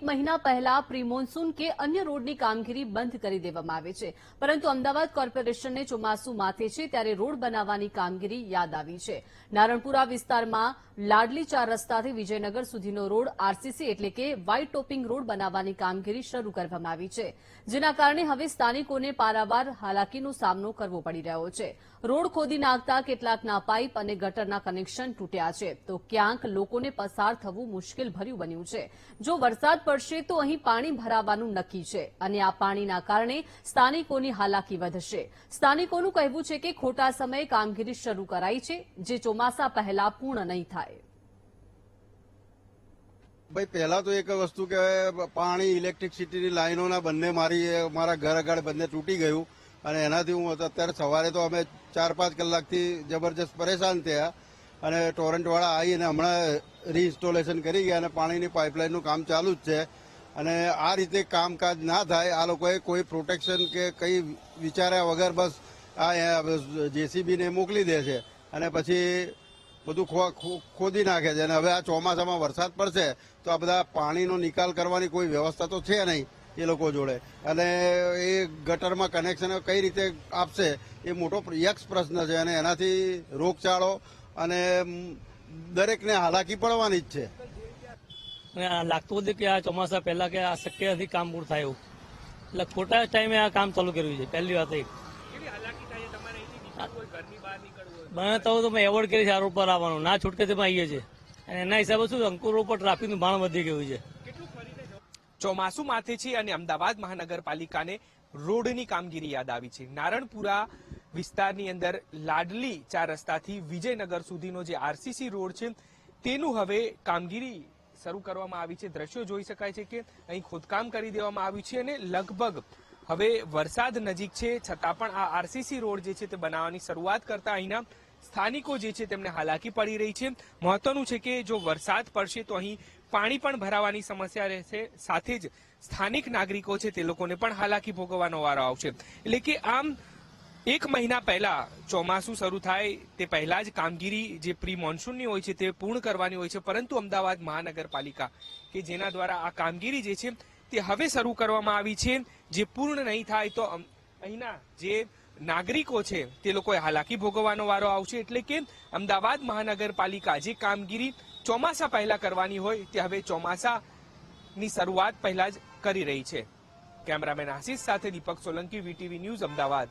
એક મહિના પહેલા પ્રી મોન્સૂન કે અન્ય રોડની કામગીરી બંધ કરી દેવામાં આવી છે. પરંતુ અમદાવાદ કોર્પોરેશનને ચોમાસું માથે છે ત્યારે રોડ બનાવવાની કામગીરી યાદ આવી છે. નારણપુરા વિસ્તારમાં લાડલી ચાર રસ્તાથી વિજયનગર સુધીનો રોડ આરસીસી એટલે કે વ્હાઇટ ટોપિંગ રોડ બનાવવાની કામગીરી શરૂ કરવામાં આવી છે, જેના કારણે હવે સ્થાનિકોને પારાવાર હાલાકીનો સામનો કરવો પડી રહ્યો છે. રોડ ખોદી નાખતા કેટલાકના પાઇપ અને ગટરના કનેક્શન તૂટ્યા છે. તો ક્યાંક લોકોને પસાર થવું મુશ્કેલ ભર્યું બન્યું છે. જો વરસાદ પડશે તો અહીં પાણી ભરાવાનું નક્કી છે અને આ પાણીના કારણે સ્થાનિકોની હાલાકી વધશે. સ્થાનિકોનું કહેવું છે કે ખોટા સમયે કામગીરી શરૂ કરાઈ છે, જે ચોમાસા પહેલા પૂર્ણ નહીં થાય. ભાઈ, પહેલા તો એક વસ્તુ કે પાણી ઇલેક્ટ્રિસિટીની લાઈનોના બંને મારી મારા ઘર આગળ બંને તૂટી ગયું. અને એનાથી હું અત્યારે સવારે તો અમે ચાર પાંચ કલાકથી જબરજસ્ત પરેશાન થયા. અને ટોરન્ટવાળા આવીને હમણાં રીઇન્સ્ટોલેશન કરી ગયા અને પાણીની પાઇપલાઇનનું કામ ચાલુ જ છે. અને આ રીતે કામકાજ ના થાય, આ લોકોએ કોઈ પ્રોટેક્શન કે કંઈ વિચાર્યા વગર બસ આ જેસીબીને મોકલી દે છે. અને પછી બધું ખો- ખો- ખોદી નાખે છે. અને હવે આ ચોમાસામાં વરસાદ પડશે તો આ બધા પાણીનો નિકાલ કરવાની કોઈ વ્યવસ્થા તો છે નહીં એ લોકો જોડે. અને એ ગટરમાં કનેક્શન કઈ રીતે આપશે એ મોટો યક્ષ પ્રશ્ન છે. અને એનાથી રોગચાળો અને દરેકને હાલાકી પડવાની જ છે. અને આ લાગતું હતું કે આ ચોમાસા પહેલા કે આ શક્ય નથી કામ પૂરું થાય એવું. એટલે ખોટા ટાઈમે આ કામ ચાલુ કર્યું છે. પહેલી વાત એ. બને તો તમે એવોર્ડ કરી છે આ રોડ પર આવવાનું. ના છૂટકે તેમાં આવીએ છીએ. અને એના હિસાબે શું અંકુર રોડ ટ્રાફિકનું ભાણ વધી ગયું છે. ચોમાસું માથે છે અને અમદાવાદ મહાનગરપાલિકાને રોડની કામગીરી યાદ આવી છે. નારણપુરા વિસ્તારની અંદર લાડલી ચાર રસ્તાથી વિજયનગર સુધીનો જે આરસીસી રોડ છે, તેનું હવે કામગીરી શરૂ કરવામાં આવી છે. દ્રશ્યો જોઈ શકાય છે કે અહીં ખોદકામ કરી દેવામાં આવ્યું છે અને લગભગ હવે વરસાદ નજીક છે, છતાં પણ આ આરસીસી રોડ જે છે તે બનાવવાની શરૂઆત કરતા અહીંના સ્થાનિકો જે છે તેમને હાલાકી પડી રહી છે. મહત્વનું છે કે જો વરસાદ પડશે તો અહીં પાણી પણ ભરાવાની સમસ્યા રહેશે. સાથે જ સ્થાનિક નાગરિકો છે તે લોકોને પણ હાલાકી ભોગવવાનો વારો આવશે. એટલે કે આમ એક મહિના પહેલા ચોમાસું શરૂ થાય તે પહેલા જ કામગીરી જે પ્રી મોન્સૂનની હોય છે તે પૂર્ણ કરવાની હોય છે. પરંતુ અમદાવાદ મહાનગરપાલિકા કે જેના દ્વારા આ કામગીરી જે છે તે હવે શરૂ કરવામાં આવી છે. જે પૂર્ણ નહીં થાય તો અહીંના જે નાગરિકો છે, તે લોકોએ હાલાકી ભોગવવાનો વારો આવશે. એટલે કે અમદાવાદ મહાનગરપાલિકા જે કામગીરી ચોમાસા પહેલા કરવાની હોય, તે હવે ચોમાસાની શરૂઆત પહેલા જ કરી રહી છે. કેમેરામેન આશીષ સાથે દીપક સોલંકી, વીટીવી ન્યૂઝ, અમદાવાદ.